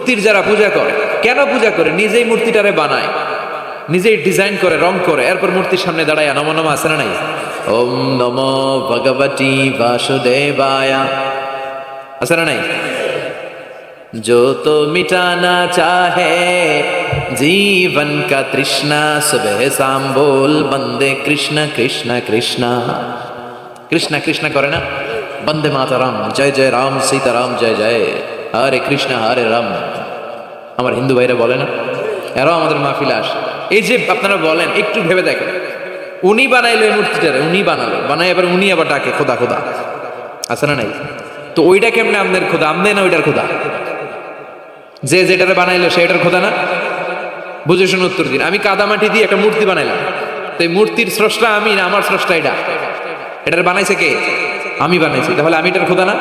মূর্তির যারা পূজা করে কেন পূজা করে নিজেই মূর্তিটারে বানায় নিজেই ডিজাইন করে রং করে এরপর মূর্তির সামনে দাঁড়ায় নম নম আছে না নাই ওম নম ভগবতী বাসুদেবায়া আছে না নাই जो तो मिटाना चाहे जीवन का तृष्णा सुबह शाम बोल बंदे कृष्ण कृष्ण कृष्ण কৃষ্ণ কৃষ্ণ করে না বন্দে মাতারাম জয় জয় রাম সীতারাম জয় জয় হরে কৃষ্ণ হরে রাম আমার হিন্দু ভাইরা বলে না, এরাও আমাদের মাহফিলে আসে। এই যে আপনারা বলেন, একটু ভেবে দেখেন। উনি বানাইলো এই মূর্তিটারে, উনি বানালো। বানাই এবার উনি আবার ডাকে, খোদা খোদা। আছে না নাই? তো ওইটা কেমনে আমদের খোদা? আমদে না ওইটার খোদা? যে যেটারে বানাইলো সেটার খোদা না? বুঝে শুনে উত্তর দিন। আমি কাদামাটি দিয়ে একটা মূর্তি বানাইলাম। তো এই মূর্তির স্রষ্টা আমি না, আমার স্রষ্টা এটা? এটার বানাইছে কে? আমি বানাইছি। তাহলে আমি এটার খোদা না?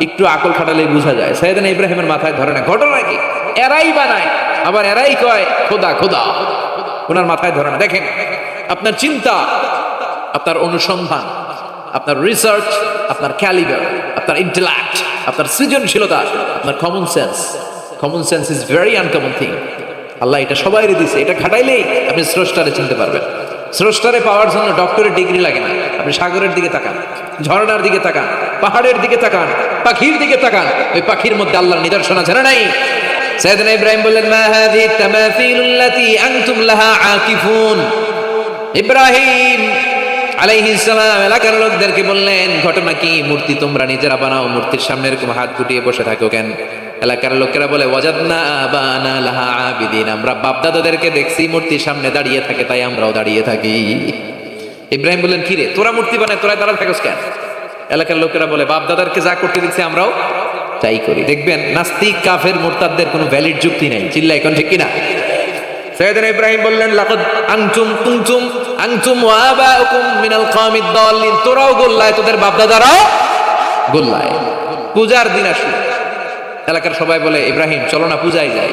একটু আকল খাটালে বোঝা যায়। সৈয়দান ইব্রাহিমের মাথায় ধরে না। ঘটনা কি? এরাই বানায়। আবার এরাই কয়, খোদা খোদা। ওনার মাথায় ধরে না। দেখেন, আপনার চিন্তা, আপনার অনুসন্ধান, আপনার রিসার্চ আপনার ক্যালিবার আপনার ইন্টেলেক্ট আপনার সৃজনশীলতা, আপনার common sense common sense is very uncommon thing আল্লাহ এটা সবাই দিছে। এটা খাটাইলেই আপনি স্রষ্টারে চিনতে পারবেন। স্রষ্টারে পাওয়ার জন্য ডক্টরের ডিগ্রি লাগে না। আপনি সাগরের দিকে তাকান, ঝর্ণার দিকে তাকান, পাহাড়ের দিকে তাকান, পাখির দিকে তাকান। ওই পাখির মধ্যে আল্লাহর নিদর্শন আছে না নাই? সৈয়দনা ইব্রাহিম বললেন, মা আনতুম লাহা আকিফুন? ইব্রাহিম আলাইহিস সালাম এলাকার লোকদেরকে বললেন, ঘটনা কি? মূর্তি তোমরা নিজেরা বানাও, মূর্তির সামনে এরকম হাত গুটিয়ে বসে থাকো কেন? এলাকার লোকেরা বলে, ওয়াজাদনা আবানা লাহা আবিদিন, আমরা বাপদাদাদেরকে দেখছি, মূর্তির সামনে দাঁড়িয়ে থাকে, তাই আমরাও দাঁড়িয়ে থাকি। ইব্রাহিম বললেন, কি রে, তোরা মূর্তি বানায় তোরা দাঁড়া থাকোস কেন? এলাকার লোকেরা বলে বাপদাদারকে যা করতে দিচ্ছে, আমরাও তাই করি। দেখবেন, নাস্তিক, কাফের, মোরতাদদের কোনো ভ্যালিড যুক্তি নাই। চিল্লা এখন ঠিক কিনা? সৈয়দনা ইব্রাহিম বললেন, লাকদ আনতুম কুনতুম, আনতুম ওয়া আবাউকুম মিনাল কওমিদ দাল্লিন। তোরাও গোল্লায়, তোদের বাপদাদারাও গোল্লায়। পূজার দিন আসলো এলাকার সবাই বলে, ইব্রাহিম, চলো না, পূজায় যাই।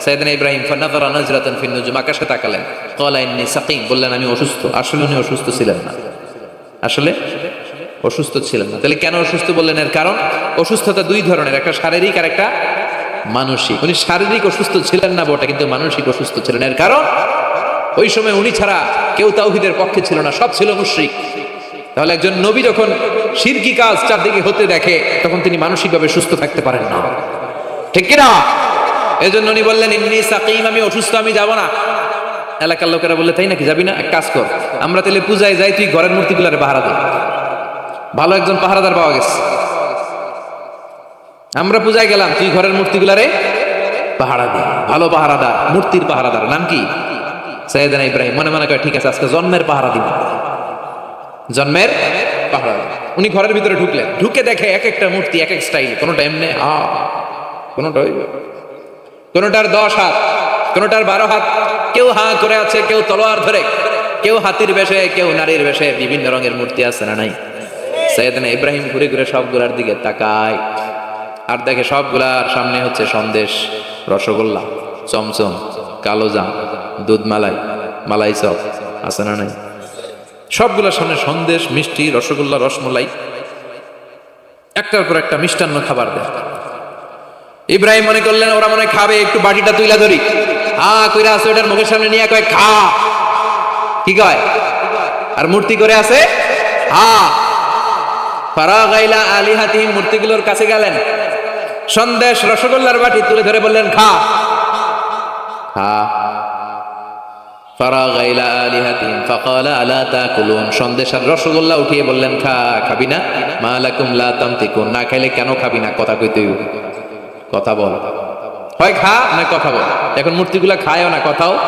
সৈয়দনা ইব্রাহিম ফানাজারা নাজরাতান ফিন নুজুম। আকাশে তাকালেন। ক্বালা ইন্নী সাকিম, বললেন, আমি অসুস্থ। আসলে উনি অসুস্থ ছিলেন না। আসলে অসুস্থ ছিলেন না। তাহলে কেন অসুস্থ বললেন? এর কারণ অসুস্থতা দুই ধরনের, একটা শারীরিক আর একটা মানসিক। উনি শারীরিক অসুস্থ ছিলেন না বটে, কিন্তু মানসিক অসুস্থ ছিলেন। এর কারণ, ওই সময় উনি ছাড়া কেউ তাওহিদের পক্ষে ছিল না, সব ছিল মুশ্রিক। তাহলে একজন নবী যখন শিরকি কাজ চারদিকে হতে দেখে, তখন তিনি মানসিকভাবে সুস্থ থাকতে পারেন না। ঠিক কিনা? এই জন্য উনি বললেন, ইন্নি সাকিম, আমি অসুস্থ, আমি যাব না। এলাকার লোকেরা বললে, তাই নাকি? যাবি না? এক কাজ কর। আমরা তাহলে পূজায় যাই, তুই ঘরের মূর্তিগুলারে পাহারা দে। ভালো একজন পাহারাদার পাওয়া গেছে। আমরা পূজায় গেলাম তুই ঘরের মূর্তিগুলারে পাহারা দে ভালো পাহারাদার, মূর্তির পাহারাদার, নাম কি? সৈয়দানা ইব্রাহিম। মনে মনে করে ঠিক আছে, আজকে জন্মের পাহারা দিব। জন্মের পাহারা। উনি ঘরের ভিতরে ঢুকলেন। ঢুকে দেখে এক একটা মূর্তি, এক এক স্টাইল কোনোটা এমনি, আ, কোনোটা ওই, কোনোটার দশ হাত, কোনোটার বারো হাত। কেউ হা করে আছে, কেউ তলোয়ার ধরে, কেউ হাতির বেশে, কেউ নারীর বেশে, বিভিন্ন রঙের মূর্তি আছে না নাই? সৈয়দনা ইব্রাহিম ঘুরে ঘুরে সবগুলার দিকে তাকায়। আর দেখে সবগুলার সামনে হচ্ছে সন্দেশ, রসগোল্লা, চমচম কালোজাম দুধ মালাই মালাই চপ, আছে না নাই? সবগুলোর সামনে সন্দেশ, মিষ্টি, রসগোল্লা, রসমলাই। একটার পর একটা মিষ্টান্ন খাবার দেয়। ইব্রাহিম মনে করলেন, ওরা মনে খাবে, একটু বাটিটা তুইলা ধরি। হা কইরা আছে, ওটার মুখের সামনে নিয়ে কয়, খা। কি কয়? আর মূর্তি করে আছে, হা। ফারা গাইলা আলী হাতিম মূর্তিগুলোর কাছে গেলেন। সন্দেশ রসগোল্লার বাটি তুলে ধরে বললেন, খা। খা। ফারা গাইলা আলী হাতিম ফাকালা আলা তাকুলুন। সন্দেশ আর রসগোল্লা উঠিয়ে বললেন, খা, খাবি না? মা লাকুম লা তামতিকুন না খাইলে কেন খাবি না? কথা কইতে। কথা বল। হয়, খা না কথা বল? এখন মূর্তিগুলা খায়ও না, কথাও?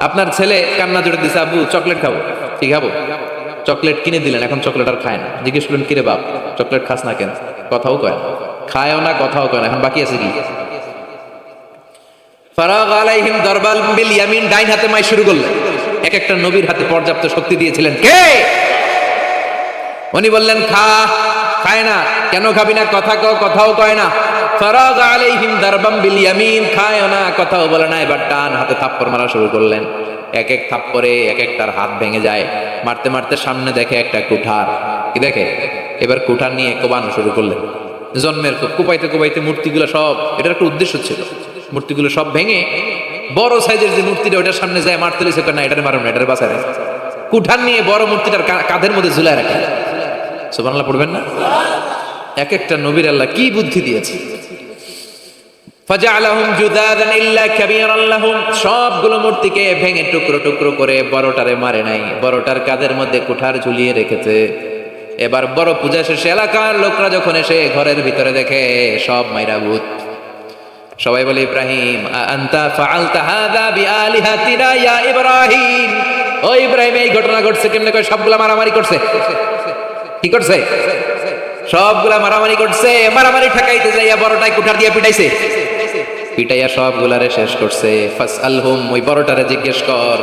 আপনার ছেলে কান্না জুড়ে দিছে, আব্বু, চকলেট খাব। কি খাব? চকলেট কিনে দিলেন, এখন চকলেট আর খায় না। জিজ্ঞেস করলেন, কিরে বাপ, চকলেট খাস না কেন? কথাও কয় না। খায়ও না, কথাও কয় না। এখন বাকি আছে কি? ফারাগ আলাইহিম দরবাল বিল ইয়ামিন, ডাইন হাতে মাই শুরু করলেন। এক একটা নবীর হাতে পর্যাপ্ত শক্তি দিয়েছিলেন। কে? উনি বললেন, খা, খায় না। কেন খাবি না? কথা কও, কথাও কয় না। ফারাগ আলাইহিম দারবাম বিল ইয়ামিন খায় না, কথাও বলে না। এবার টান হাতে থাপ্পড় মারা শুরু করলেন। এক এক থাপ্পড়ে এক একটার হাত ভেঙে যায়। মারতে মারতে সামনে দেখে একটা কুঠার। কি দেখে? এবার কুঠার নিয়ে কোবানো শুরু করলেন। জন্মের কুপাইতে কুপাইতে মূর্তিগুলো সব এটার একটা উদ্দেশ্য ছিল। মূর্তিগুলো সব ভেঙে বড় সাইজের যে মূর্তিটা ওটার সামনে যায়, মারতে লেছে না, এটার মারো না, এটার বাসায়। কুঠার নিয়ে বড় মূর্তিটার কাঁধের মধ্যে ঝুলায় রাখে। সুবহানাল্লাহ, পড়বেন না? এক একটা নবীর আল্লাহ কি বুদ্ধি দিয়েছে? সবগুলো মূর্তিকে ভেঙে টুকরো টুকরো করে বড়টারে মারে নাই। বড়টার কাঁধের মধ্যে কুঠার ঝুলিয়ে রেখেছে। এবার বড় পূজা শেষে এলাকার লোকরা যখন এসে ঘরের ভিতরে দেখে, সব মাইরা ভূত। সবাই বলে, ইব্রাহিম ইব্রাহিম? ও ইব্রাহিম, এই ঘটনা ঘটছে কেমনে? কয়, সবগুলা মারামারি করছে। কি করছে? সবগুলা মারামারি করছে। মারামারি ঠেকাইতে যাইয়া বড়টাই কুঠার দিয়ে পিটাইছে। পিটাইয়া সবগুলারে শেষ করছে। ফাস আলহুম ওই বড়টারে জিজ্ঞেস কর,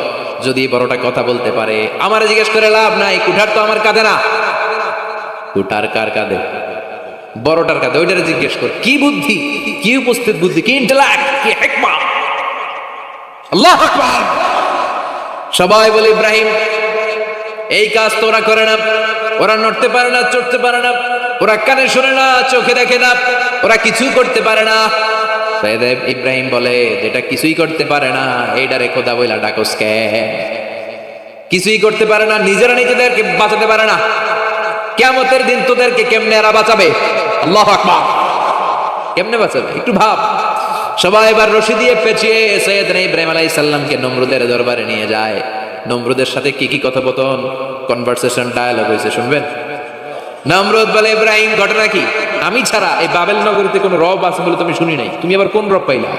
যদি বড়টা কথা বলতে পারে। আমারে জিজ্ঞেস করে লাভ নাই, কুঠার তো আমার কাঁধে না। কুঠার কার কাঁধে? বড়টার কাঁধে, ওইটারে জিজ্ঞেস কর, কি বুদ্ধি? কি উপস্থিত বুদ্ধি? কি ইন্টেলেক্ট কি হেকমা আল্লাহ আকবার! সবাই বলে, ইব্রাহিম, এই কাজ তো ওরা করে না। ওরা নড়তে পারে না, চড়তে পারে না। ওরা কানে শোনে না, চোখে দেখে না। ওরা কিছু করতে পারে না। সৈয়দ ইব্রাহিম বলে, যেটা কিছুই করতে পারে না এইটারে খোদা বইলা ডাকস কে কিছুই করতে পারে না, নিজেরা নিজেদেরকে বাঁচাতে পারে না। কেমতের দিন তোদেরকে কেমনে এরা বাঁচাবে? আল্লাহ আকবার। কেমনে বাঁচাবে? একটু ভাব। সবাই এবার রশি দিয়ে পেঁচিয়ে সৈয়দ ইব্রাহিম আলাইহিস সালামকে নমরুদের দরবারে নিয়ে যায়। নমরুদের সাথে কি কি কথোপকথন কনভারসেশন, ডায়ালগ হয়েছে শুনবেন? নমরুদ বলে, ইব্রাহিম, ঘটনা কি? আমি ছাড়া এই বাবেল নগরীতে কোনো রব আছে বলে তুমি শুনি নাই। তুমি আবার কোন রব পাইলা?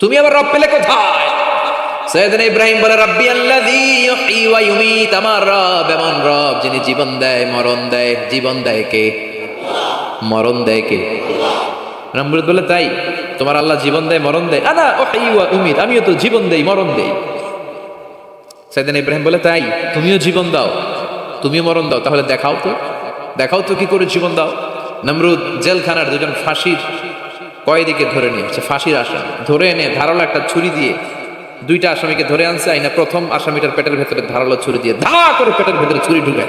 তুমি আবার রব পেলে কোথায়? সৈয়দনা ইব্রাহিম বলে, রাব্বি আল্লাযী ইউহয়ী ওয়া ইউমীত, আমার রব এমন রব যিনি জীবন দেয়, মরণ দেয়। জীবন দেয় কে? মরণ দেয় কে? নমরুদ বলে, তাই, তোমার আল্লাহ জীবন দেয়, মরণ দেয়। আনা ওহয়ী ওয়া উমীত, আমিও তো জীবন দেই, মরণ দেই। সৈয়দনা ইব্রাহিম বলে, তাই, তুমিও জীবন দাও, তুমিও মরণ দাও, তাহলে দেখাও তো। দেখাও তো কি করে জীবন দাও। নমরুদ জেলখানার দুজন ফাঁসির কয়েদিকে ধরে নিয়ে আসছে ফাঁসির আসামি। ধরে এনে ধারালো একটা ছুরি দিয়ে দুইটা আসামিকে ধরে আনছে, আইনা প্রথম আসামিটার পেটের ভেতরে ধারালো ছুরি দিয়ে ধা করে পেটের ভেতরে ছুরি ঢুকে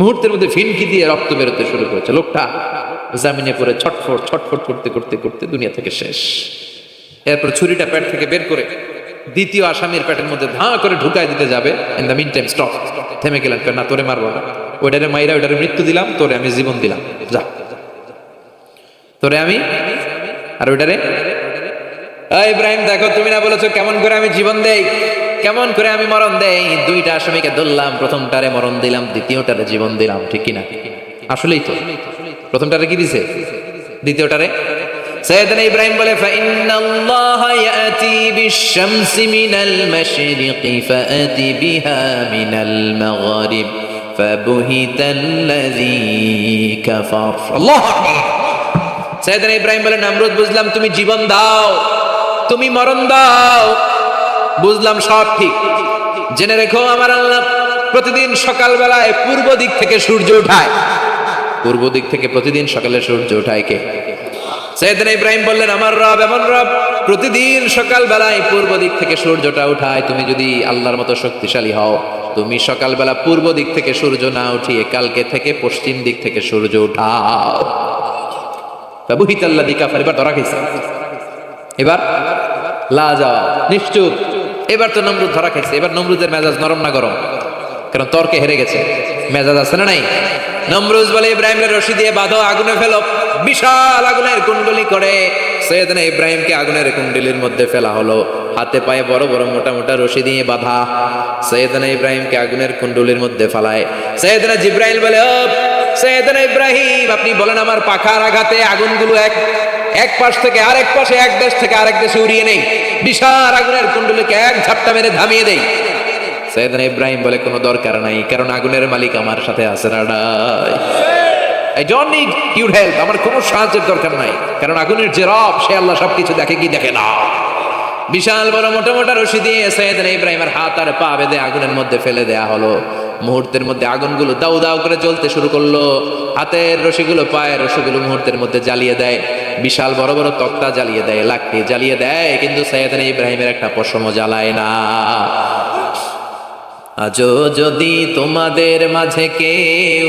মুহূর্তের মধ্যে ফিনকি দিয়ে রক্ত বেরোতে শুরু করেছে। লোকটা জামিনে পড়ে ছটফট ছটফট করতে করতে করতে দুনিয়া থেকে শেষ। এরপর ছুরিটা পেট থেকে বের করে দ্বিতীয় আসামির পেটের মধ্যে ধাঁ করে ঢুকাই দিতে যাবে। In the mean time stop থেমে গেলেন না, তোরে মারবো না। ওইটারে মাইরা ওইটারে মৃত্যু দিলাম তোরে আমি জীবন দিলাম যা তোরে আমি আর ওইটারে এই ইব্রাহিম দেখো তুমি না বলেছো কেমন করে আমি জীবন দেই কেমন করে আমি মরণ দেই দুইটা আসামিকে ধরলাম প্রথমটারে মরণ দিলাম দ্বিতীয়টারে জীবন দিলাম ঠিক কিনা আসলেই তো প্রথমটারে কি দিছে দ্বিতীয়টারে সৈয়দনা ইব্রাহিম বলে فإن الله يأتي بالشمس من المشرق فأتي بها من المغرب فبهت الذي كفر الله أكبر সৈয়দনা ইব্রাহিম বলে নামরুদ বুঝলাম তুমি জীবন দাও তুমি মরণ দাও বুঝলাম সব ঠিক জেনে রেখো আমার আল্লাহ প্রতিদিন সকালবেলায় পূর্ব দিক থেকে সূর্য উঠায় পূর্ব দিক থেকে প্রতিদিন সকালে সূর্য উঠায় কে সৈয়দনা ইব্রাহিম বললেন আমার রব এমন রব প্রতিদিন সকালবেলায় পূর্ব দিক থেকে সূর্যটা উঠায় তুমি যদি আল্লাহর মতো শক্তিশালী হও তুমি সকালবেলা পূর্ব দিক থেকে সূর্য না উঠিয়ে কালকে থেকে পশ্চিম দিক থেকে সূর্য উঠাও। বুহিতাল্লা দিকা এবার ধরা এবার? লা নিশ্চুপ। এবার তো নমরুদ ধরা খাইছে। এবার নমরুদের মেজাজ নরম না গরম? কারণ তর্কে হেরে গেছে। মেজাজ আছে না নাই? নমরুজ বলে, ইব্রাহিমের রশি দিয়ে বাঁধো, আগুনে ফেলো। বিশাল আগুনের কুণ্ডলি করে সৈয়দনা ইব্রাহিমকে আগুনের কুণ্ডলির মধ্যে ফেলা হলো। হাতে পায়ে বড় বড় মোটা মোটা রশি দিয়ে বাঁধা। সৈয়দনা ইব্রাহিমকে আগুনের কুণ্ডলির মধ্যে ফেলায়। সৈয়দনা জিব্রাইল বলে, ও, সৈয়দনা ইব্রাহিম, আপনি বলেন আমার পাখার আঘাতে আগুনগুলো এক এক পাশ থেকে আরেক পাশে, এক দেশ থেকে আরেক দেশে উড়িয়ে নেই। বিশাল আগুনের কুণ্ডলিকে এক ঝাপটা মেরে থামিয়ে দেই। সৈয়দনা ইব্রাহিম বলে, কোনো দরকার নাই, কারণ আগুনের মালিক আমার সাথে আছে নাই I don't need your help আমার কোনো সাহায্যের দরকার নাই। কারণ আগুনের যে রব, সে আল্লাহ সবকিছু দেখে কি দেখে না। বিশাল বড় মোটা মোটা রশি দিয়ে সৈয়দনা ইব্রাহিমের হাত আর পা বেঁধে আগুনের মধ্যে ফেলে দেয়া হলো। মুহূর্তের মধ্যে আগুনগুলো দাউ দাউ করে জ্বলতে শুরু করল। হাতের রশিগুলো, পায়ের রশিগুলো মুহূর্তের মধ্যে জ্বালিয়ে দেয়। বিশাল বড় বড় তক্তা জ্বালিয়ে দেয়, লাকড়ি জ্বালিয়ে দেয়। কিন্তু সৈয়দনা ইব্রাহিমের একটা পশমও জ্বালায় না। আজও যদি তোমাদের মাঝে কেউ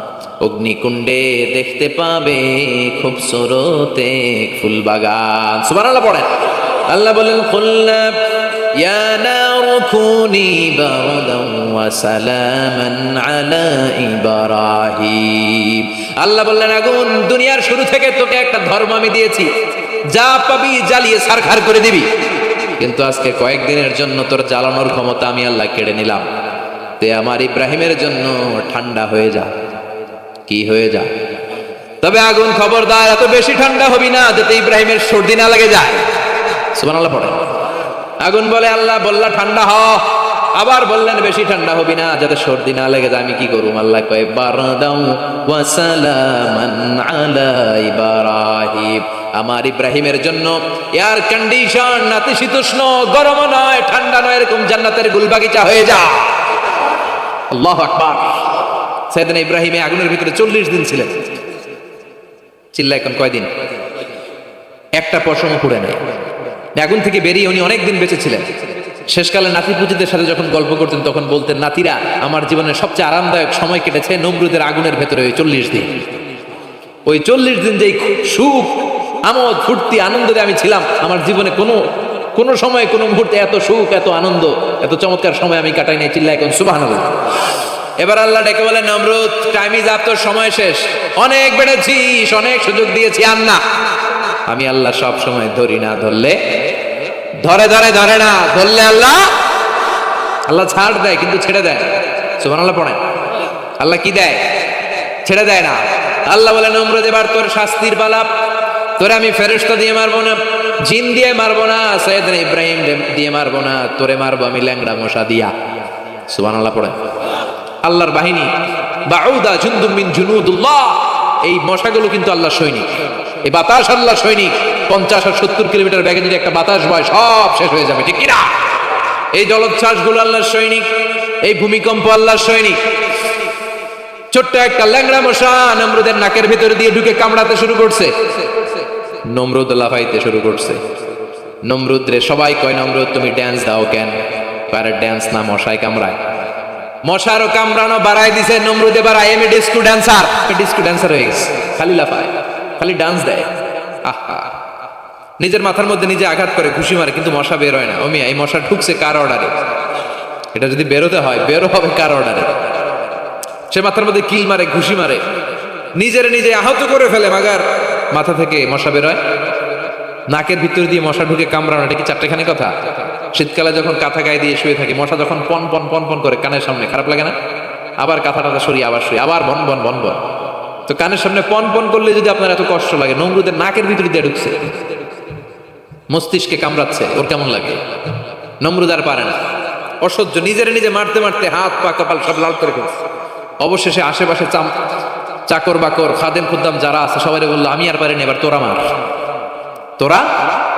অগ্নিকুণ্ডে দেখতে পাবে খুব সরতে ফুল বাগান সুবহানাল্লাহ পড়েন আল্লাহ বলেন খুলনা يا نار كوني بردا وسلاما على إبراهيم আল্লাহ বললেন আগুন দুনিয়ার শুরু থেকে তোকে একটা ধর্ম আমি দিয়েছি যা পাবি জ্বালিয়ে সারখার করে দিবি কিন্তু আজকে কয়েকদিনের জন্য তোর জ্বালানোর ক্ষমতা আমি আল্লাহ কেড়ে নিলাম তে আমার ইব্রাহিমের জন্য ঠান্ডা হয়ে যা কি হয়ে যা তবে আগুন খবরদার, এত বেশি ঠান্ডা হবি না যাতে ইব্রাহিমের সর্দি না লাগে যায়। পড়ে। আগুন বলে, আল্লাহ, বললা ঠান্ডা হ। আবার বললেন, বেশি ঠান্ডা হবি না যাতে সর্দি না লেগে যায়, আমি কি করুম? আল্লাহ কয়ে, বারদাউ ওয়া সালামান আলা ইব্রাহিম। আমার ইব্রাহিমের জন্য এয়ার কন্ডিশন নাতিশীতোষ্ণ গরম নয়, ঠান্ডা নয়, এরকম জান্নাতের গুলবাগিচা হয়ে যা আল্লাহ আকবার। সেদিন ইব্রাহিমে আগুনের ভিতরে চল্লিশ দিন ছিলেন। চিল্লা এখন কয়দিন? একটা পশমও পুড়ে নাই। আগুন থেকে বেরিয়ে উনি অনেক দিন বেঁচে ছিলেন। শেষকালে নাতি পুজিদের সাথে যখন গল্প করতেন, তখন বলতেন, নাতিরা, আমার জীবনের সবচেয়ে আরামদায়ক সময় কেটেছে নমরুদের আগুনের ভেতরে ওই চল্লিশ দিন। ওই চল্লিশ দিন যেই সুখ, আমোদ, ফুর্তি, আনন্দে আমি ছিলাম, আমার জীবনে কোনো কোনো সময় কোনো মুহূর্তে এত সুখ, এত আনন্দ, এত চমৎকার সময় আমি কাটাই নাই। চিল্লা এখন সুবাহ এবার আল্লাহ ডেকে বলেন, নমরুদ টাইম ইজ আপ তোর সময় শেষ। অনেক বেড়েছিস, অনেক সুযোগ দিয়েছি আর না। আমি আল্লাহ সব সময় ধরি না, ধরলে? ধরে ধরে ধরে না, ধরলে আল্লাহ? আল্লাহ ছাড় দেয়, কিন্তু ছেড়ে দেয়। সুমান আল্লাহ পড়ে আল্লাহ কি দেয়? ছেড়ে দেয় না। আল্লাহ বলে নমরুদ, এবার তোর শাস্তির পালাপ তোরে আমি ফেরেশতা দিয়ে মারবো না, জিন দিয়ে মারবো না সৈয়দ ইব্রাহিম দিয়ে মারবো না, তোরে মারবো আমি ল্যাংড়া মশা দিয়া। সুবান আল্লাহ পড়ে আল্লাহর বাহিনী। বাউদা জুন্দুম মিন জুনুদুল্লাহ। এই মশাগুলো কিন্তু আল্লাহ সৈনিক। এই বাতাস আল্লাহ সৈনিক। পঞ্চাশ আর সত্তর কিলোমিটার ব্যাগে যদি একটা বাতাস বয়, সব শেষ হয়ে যাবে, ঠিক কিনা এই জলোচ্ছ্বাসগুলো আল্লাহর সৈনিক। এই ভূমিকম্প আল্লাহর সৈনিক। ছোট্ট একটা ল্যাংড়া মশা নমরুদের নাকের ভিতরে দিয়ে ঢুকে কামড়াতে শুরু করছে। নমরুদ লাফাইতে শুরু করছে। নমরুদ রে সবাই কয়, নমরুদ, তুমি ড্যান্স দাও কেন? পারে ড্যান্স না, মশাই কামড়ায়। মশারও কামড়ানো বাড়াই দিছে, নমরুদে বাড়াই am a disco dancer disco dancer হয়ে গেছে। খালি লাফায়, খালি ডান্স দেয়। আহা। নিজের মাথার মধ্যে নিজে আঘাত করে ঘুষি মারে, কিন্তু মশা বের হয় না। অমিয়া এই মশা ঢুকছে কার অর্ডারে এটা যদি বেরোতে হয়, বেরো হবে কার অর্ডারে সে মাথার মধ্যে কিল মারে ঘুষি মারে। নিজের নিজে আহত করে ফেলে, মাগার। মাথা থেকে মশা বেরোয় নাকের ভিতর দিয়ে মশা ঢুকে কামড়ানো, এটা কি চারটেখানি কথা? শীতকালে যখন কাঁথা গায়ে দিয়ে শুয়ে থাকি, মশা যখন পন পন পন পন করে কানের সামনে, খারাপ লাগে না? আবার কাঁথা টাথা সরিয়ে আবার শুয়ে, আবার বন বন বন বন। তো কানের সামনে পন পন করলে যদি আপনার এত কষ্ট লাগে নমরুদের নাকের ভিতরে দিয়ে ঢুকছে। মস্তিষ্কে কামড়াচ্ছে, ওর কেমন লাগে? নমরুদ আর পারে না। অসহ্য, নিজের নিজে মারতে মারতে হাত, পা, কপাল সব লাল করে ফেলছে। অবশেষে আশেপাশে চাকর বাকর, খাদেম খুদ্দাম যারা আছে, সবাই বলল, আমি আর পারিনি, এবার তোরা মার তোরা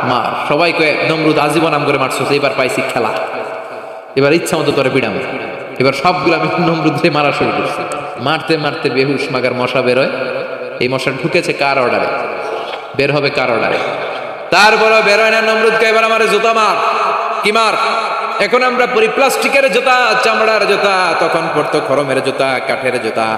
মার। সবাই কয়ে, নমরুদ আজীবন নাম করে মারছো এবার পাইছি খেলা। এবার ইচ্ছা মতো তোরে বিড়াম। এবার সবগুলো আমি নমরুদরে মারা শুরু করছি। মারতে মারতে বেহুশ মাগার মশা বেরোয়। এই মশা ঢুকেছে কার অর্ডারে? বের হবে কার অর্ডারে? তারপরে বেরোয় না নমরুদকে, এবার আমার জুতা মার। কি মার? এখন আমরা পরি প্লাস্টিকের জুতা, চামড়ার জুতা, তখন পড়তো খরমের জুতা, কাঠের জুতা।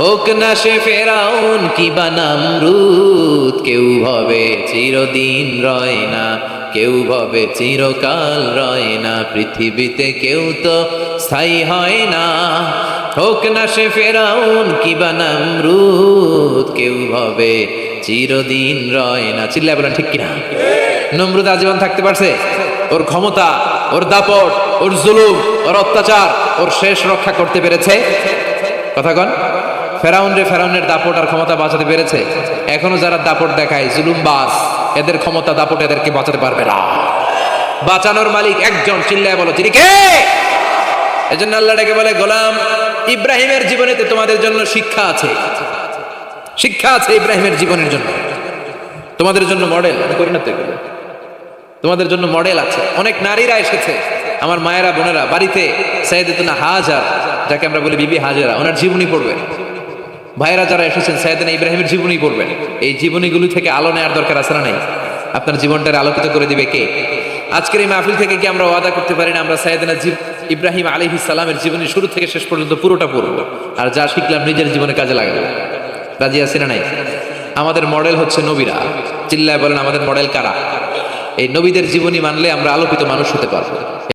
হোক না সে ফেরাউন, কি বা নামরুদ, কেউ ভাবে চিরদিন রয় না, কেউ ভাবে চিরকাল রয় না, পৃথিবীতে কেউ তো স্থায়ী হয় না। হোক না সে ফেরাউন, কি বানামরুদ কেউ ভাবে চিরদিন রয় না। চিল্লায় বলেন ঠিক কিনা? নমরুদ আজীবন থাকতে পারছে? ওর ক্ষমতা, ওর দাপট, ওর জুলুম, ওর অত্যাচার, ওর শেষ রক্ষা করতে পেরেছে। কথা কন। ফেরাউন রে ফেরাউনের দাপট আর ক্ষমতা বাঁচাতে পেরেছে। এখনও যারা দাপট দেখায় জুলুম বাস এদের ক্ষমতা দাপট এদেরকে বাঁচাতে পারবে না। বাঁচানোর মালিক একজন, চিল্লায় বলো তিনি কে? এজন্য আল্লাহ ডেকে বলে, গোলাম, ইব্রাহিমের জীবনেতে তোমাদের জন্য শিক্ষা আছে। শিক্ষা আছে ইব্রাহিমের জীবনের জন্য। তোমাদের জন্য মডেল আমি করি না তো তোমাদের জন্য মডেল আছে। অনেক নারীরা এসেছে, আমার মায়েরা, বোনেরা, বাড়িতে সাইয়েদনা হাজার, যাকে আমরা বলি বিবি হাজারা, ওনার জীবনী পড়বে। ভাইয়েরা যারা এসেছেন সাইয়েদনা ইব্রাহিমের জীবনী পড়বেন। এই জীবনীগুলি থেকে আলো নেওয়ার দরকার আছে না নাই? আপনার জীবনটাকে আলোকিত করে দিবে কে? আজকের এই মাহফিল থেকে কি আমরা ওয়াদা করতে পারি না? আমরা সাইয়েদনা জীব- ইব্রাহিম আলী সালামের জীবনী শুরু থেকে শেষ পর্যন্ত পুরোটা পড়ব। আর যা শিখলাম নিজের জীবনে কাজে লাগাবো। রাজি আছি না নাই? আমাদের মডেল হচ্ছে নবীরা। চিল্লায় বলেন, আমাদের মডেল কারা? এই নবীদের জীবনী মানলে আমরা আলোকিত মানুষ হতে পারব।